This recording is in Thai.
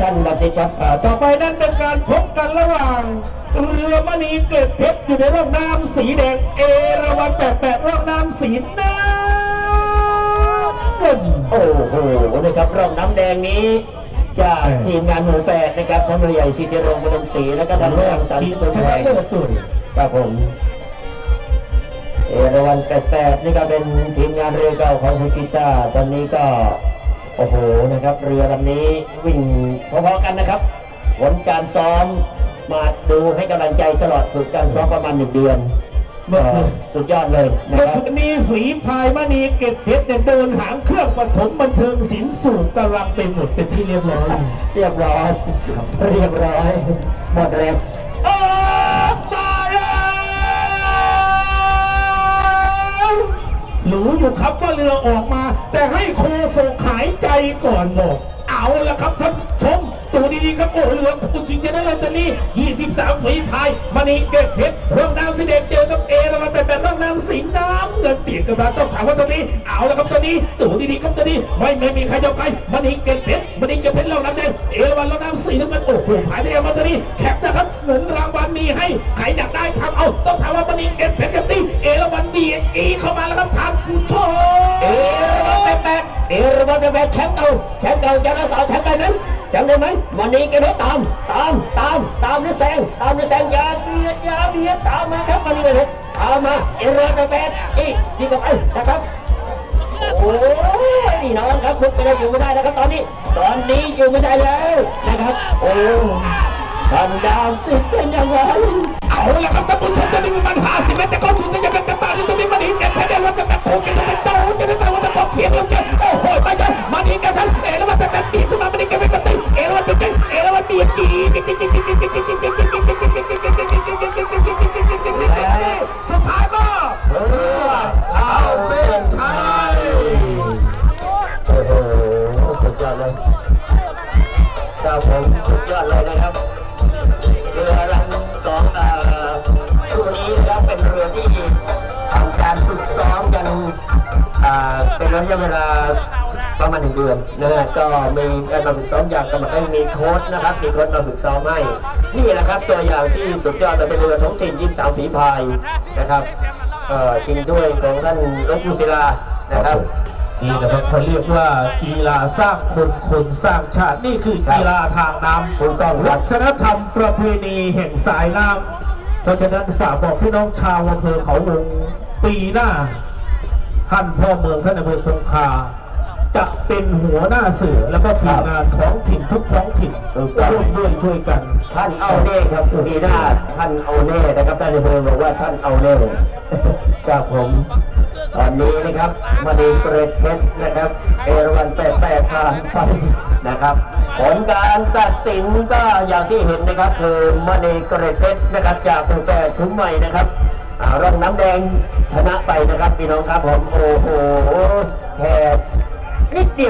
ท่านดับสิทธิ์ครับอ่าต่อไปนั้นเป็นการพบกันระหว่าง เรือมณีเกล็ดเพชรอยู่ในร่องน้ำสีแดงเอราวัณแปดแปดร่องน้ำสีน้ำเงินโอ้โหนะครับร่องน้ำแดงนี้จากทีมงานหมูแปดนะครับท่านผู้ใหญ่สิทธิรงค์บรมศรีแล้วก็ท่านผู้รังสรรค์ทีมสุนชแพนะงเลิศด้วยครับผมเอราวันแปดแปดนี่ก็เป็นทีมงานเรือเก่าของคุณกีตาร์ตอนนี้ก็ โอ้โหนะครับ เรือลำนี้วิ่งพอๆกันนะครับผลการซ้อมมาดูให้กำลังใจตลอดฝึกการซ้อมประมาณหนึ่งเดือนเมื่อคืนสุดยอดเลยนะเมื่อครับ คืนนี้ฝีพายมณีเกล็ดเพชรเนี่ยเดินหางเครื่องปฐมบันเทิงศิลป์สูงกำลังไปหมดเป็นที่เรียบร้อย เรียบร้อย เรียบร้อย หมดแรง รู้อยู่ครับว่าเรือออกมา แต่ให้โคโซขายใจก่อนบอก เอาละครับท่านชมตัวดีๆครับโอ้เรือคุณจริงจะได้ลอตเตอรี่23ฝีพายมณีเก็บเพชรร่องน้ำสีแดงเจอกับเอราวันแปดแปดร่องน้ำสีน้ำเงินเปียนกันมาต้องถามว่าตัวนี้เอาละครับตัวนี้ตัวดีๆครับตัวนี้ไม่ไม่มีใครยอมใครมณีเก็บเพชรมณีเก็บเพชรร่องน้ำแดงเอราวันร่องน้ำสีน้ำเงินโอ้โหหายได้เอามาตัวนี้แคปนะครับเงินรางวัลมีให้ใครอยากได้ทำเอาต้องถามว่ามณีเก็บเพชรกับตีเอราวันดีเอีเข้ามาแล้วครับทางผู้ชม ดเอวันแปดแปดแชมป์เก่าแชมป์เก่าจะรักษาแชมป์ได้ไหมจำได้ไหมวันนี้แกไม่ตาม ตามตามตามหรือแซงตามหรือแซงอย่าเบียดอย่าเบียดตามมาครับวันนี้กันเลยตามมาเอราวันแปดแปดอีกนี่กับไอ้นะครับโอ้ยนี่น้องครับลุกไปได้อยู่ไม่ได้นะครับตอนนี้ ตอนนี้อยู่ไม่ได้แล้วนะครับ โอ้ยทันดาวสิเป็นยังไงเอาละครับ โอ้โหไปเลยมันอีกแกทันเอแล้วมันแต่ตีขึ้นมามันอีกแกเป็นกระต่ายเอแล้วมันเป็นเอแล้วมันเบียดจีสุดท้ายก็เออเอาเส้นชัยโอ้โหสุดยอดเลยครับผมสุดยอดเลยนะครับเรือลำสองเอ่อคู่นี้นะครับเป็นเรือที่ เป็นระยะเวลาประมาณหนึ่งเดือนนะฮะก็มีการมาฝึกซ้อมอย่างกำหนดให้มีโค้ชนะครับ มีโค้ชมาฝึกซ้อมให้ นี่แหละครับตัวอย่างที่สุดยอดเลยเป็นเรือท้องถิ่นยิมสาวฝีพายนะครับเอ่อชิงถ้วยของท่านรบกุศิลานะครับนี่แหละครับเขาเรียกว่ากีฬาสร้างคนคนสร้างชาติ นี่คือกีฬาทางน้ำถูกต้องควัรับฒนธรรมประเพณีแห่งสายน้ำเพราะฉะนั้นฝากบอกพี่น้องชาวอำเภอเขาวงปีหน้า ท่านพ่อเมืองท่านอำเภอคงคาจะเป็นหัวหน้าเสือแล้วก็ทีมงานท้องถิ่นทุกท้องถิ่นถูกต้องร่วมด้วยช่วยกันท่านเอาเน่ครับปีหน้าท่านเอาเน่นะครับท่านในเมืองบอกว่าท่านเอาเน่ครับผมตอนนี้นะครับมาดีเกรดเพชรนะครับ เอราวันแปดแปดผ่านไปนะครับ ผลการตัดสินก็อย่างที่เห็นนะครับ คือมาดีเกรดเพชรนะครับจากภูแก่ทุ้มใหม่นะครับอ่า ร่องน้ำแดงชนะไปนะครับพี่น้องครับผมโอ้โหแทบนิดเดียว